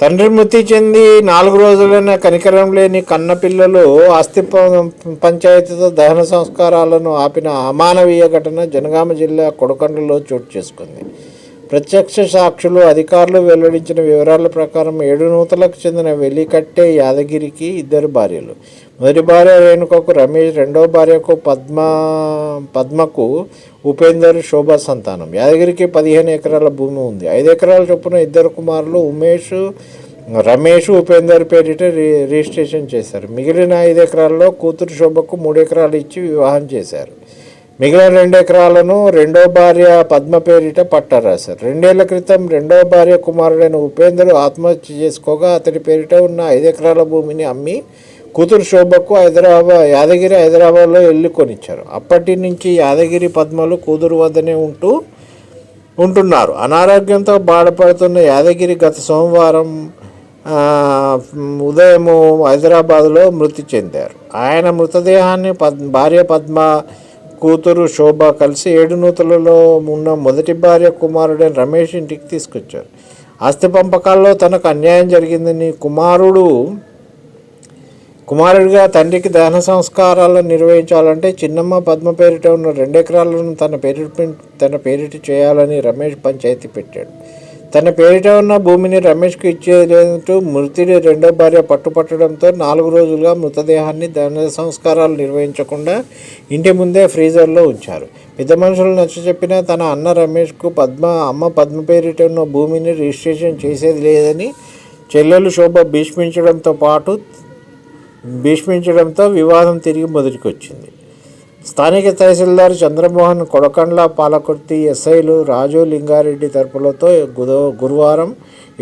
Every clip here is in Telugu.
తండ్రి మృతి చెంది నాలుగు రోజులైన కనికరం లేని కన్నపిల్లలు ఆస్తి పంచాయతీతో దహన సంస్కారాలను ఆపిన అమానవీయ ఘటన జనగామ జిల్లా కొడకండలో చోటు చేసుకుంది. ప్రత్యక్ష సాక్షులు అధికారులు వెల్లడించిన వివరాల ప్రకారం ఏడు నూతలకు చెందిన వెలికట్టే యాదగిరికి ఇద్దరు భార్యలు. మొదటి భార్య రేణుకకు రమేష్ రెండో భార్యకు పద్మ పద్మకు ఉపేందర్ శోభ సంతానం. యాదగిరికి పదిహేను ఎకరాల భూమి ఉంది. ఐదు ఎకరాల చొప్పున ఇద్దరు కుమారులు ఉమేష్ రమేష్ ఉపేందర్ పేరిట రి రిజిస్ట్రేషన్ చేశారు. మిగిలిన ఐదు ఎకరాల్లో కూతురు శోభకు మూడు ఎకరాలు ఇచ్చి వివాహం చేశారు. మిగిలిన రెండు ఎకరాలను రెండో భార్య పద్మ పేరిట పట్టా రాశారు. రెండేళ్ళ క్రితం రెండో భార్య కుమారుడైన ఉపేందర్ ఆత్మహత్య చేసుకోగా అతడి పేరిట ఉన్న ఐదు ఎకరాల భూమిని అమ్మి కూతురు శోభకు హైదరాబాద్ యాదగిరి హైదరాబాద్లో వెళ్ళి కొనిచ్చారు. అప్పటి నుంచి యాదగిరి పద్మలు కూతురు వద్దనే ఉంటూ ఉంటున్నారు. అనారోగ్యంతో బాధపడుతున్న యాదగిరి గత సోమవారం ఉదయము హైదరాబాద్లో మృతి చెందారు. ఆయన మృతదేహాన్ని పద్ భార్య పద్మ కూతురు శోభ కలిసి ఏడు నూతులలో ఉన్న మొదటి భార్య కుమారుడైన రమేష్ ఇంటికి తీసుకొచ్చారు. ఆస్తి పంపకాల్లో తనకు అన్యాయం జరిగిందని కుమారుడు కుమారుడిగా తండ్రికి దహన సంస్కారాలను నిర్వహించాలంటే చిన్నమ్మ పద్మ పేరిట ఉన్న రెండు ఎకరాలను తన పేరిట తన పేరిట చేయాలని రమేష్ పంచాయతీ పెట్టాడు. తన పేరిట ఉన్న భూమిని రమేష్కు ఇచ్చేదంటూ మృతుడి రెండో భార్య పట్టుపట్టడంతో నాలుగు రోజులుగా మృతదేహాన్ని దహన సంస్కారాలు నిర్వహించకుండా ఇంటి ముందే ఫ్రీజర్లో ఉంచారు. పెద్ద మనుషులు నచ్చచెప్పినా తన అన్న రమేష్కు పద్మ అమ్మ పద్మ పేరిట ఉన్న భూమిని రిజిస్ట్రేషన్ చేసేది లేదని చెల్లెలు శోభ భీష్మించడంతో పాటు భీష్మించడంతో వివాదం తిరిగి మొదటికొచ్చింది. స్థానిక తహసీల్దార్ చంద్రమోహన్ కొడకండ్ల పాలకుర్తి ఎస్ఐలు రాజు లింగారెడ్డి తరపులతో గుద గురువారం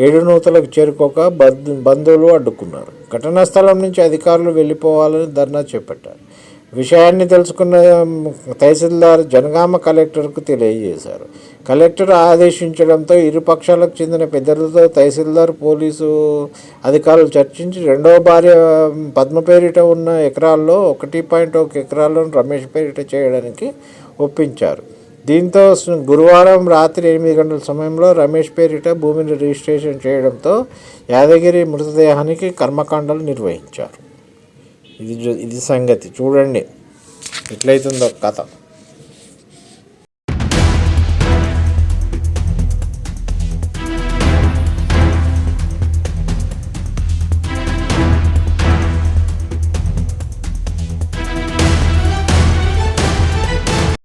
ఏడు నూతలకు చేరుకోక బంధు బంధువులు అడ్డుకున్నారు. ఘటనా స్థలం నుంచి అధికారులు వెళ్ళిపోవాలని ధర్నా చేపట్టారు. విషయాన్ని తెలుసుకున్న తహసీల్దార్ జనగామ కలెక్టర్కు తెలియజేశారు. కలెక్టర్ ఆదేశించడంతో ఇరు పక్షాలకు చెందిన పెద్దలతో తహసీల్దార్ పోలీసు అధికారులు చర్చించి రెండవ భార్య పద్మ పేరిట ఉన్న ఎకరాల్లో ఒకటి పాయింట్ ఒక ఎకరాలను రమేష్ పేరిట చేయడానికి ఒప్పించారు. దీంతో గురువారం రాత్రి ఎనిమిది గంటల సమయంలో రమేష్ పేరిట భూమిని రిజిస్ట్రేషన్ చేయడంతో యాదగిరి మృతదేహానికి కర్మకాండలు నిర్వహించారు. ఇది ఇది సంగతి. చూడండి. ఎట్లయితుందో కథ.